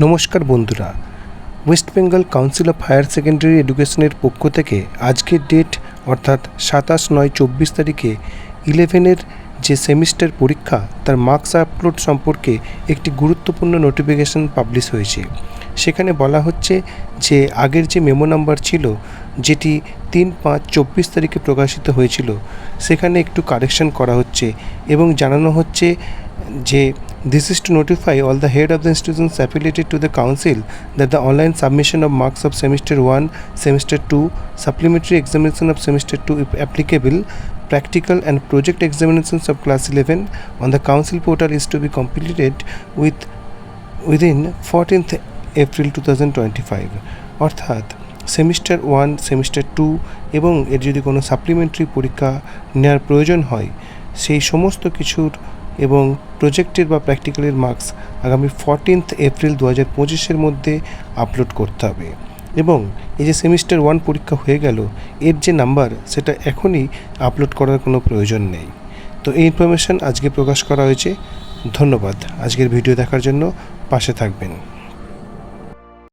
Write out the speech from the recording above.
নমস্কার বন্ধুরা West Bengal Council of Higher Secondary এডুকেশনের পক্ষ থেকে আজকের ডেট অর্থাৎ সাতাশ নয় চব্বিশ তারিখে ইলেভেনের যে সেমিস্টার পরীক্ষা, তার মার্কস আপলোড সম্পর্কে একটি গুরুত্বপূর্ণ নোটিফিকেশন পাবলিশ হয়েছে। সেখানে বলা হচ্ছে যে, আগের যে মেমো নাম্বার ছিল, যেটি তিন পাঁচ চব্বিশ তারিখে প্রকাশিত হয়েছিল, সেখানে একটু কারেকশন করা হচ্ছে এবং জানানো হচ্ছে যে this is to notify all the head of the institutions affiliated to the council that the online submission of marks of semester 1 semester 2 supplementary examination of semester 2 if applicable practical and project examinations of class 11 on the council portal is to be completed with within 14th April two thousand twenty five অর্থাৎ semester one semester two এবং এর যদি কোনো supplementary পরীক্ষা নেওয়ার প্রয়োজন হয় সেই সমস্ত কিছুর এবং প্রজেক্টের বা প্র্যাকটিক্যালের মার্কস আগামী ফরটিন্থ এপ্রিল দু হাজার পঁচিশের মধ্যে আপলোড করতে হবে। এবং এই যে সেমিস্টার ওয়ান পরীক্ষা হয়ে গেল, এর যে নাম্বার সেটা এখনই আপলোড করার কোনো প্রয়োজন নেই। তো এই ইনফরমেশান আজকে প্রকাশ করা হয়েছে। ধন্যবাদ। আজকের ভিডিও দেখার জন্য পাশে থাকবেন।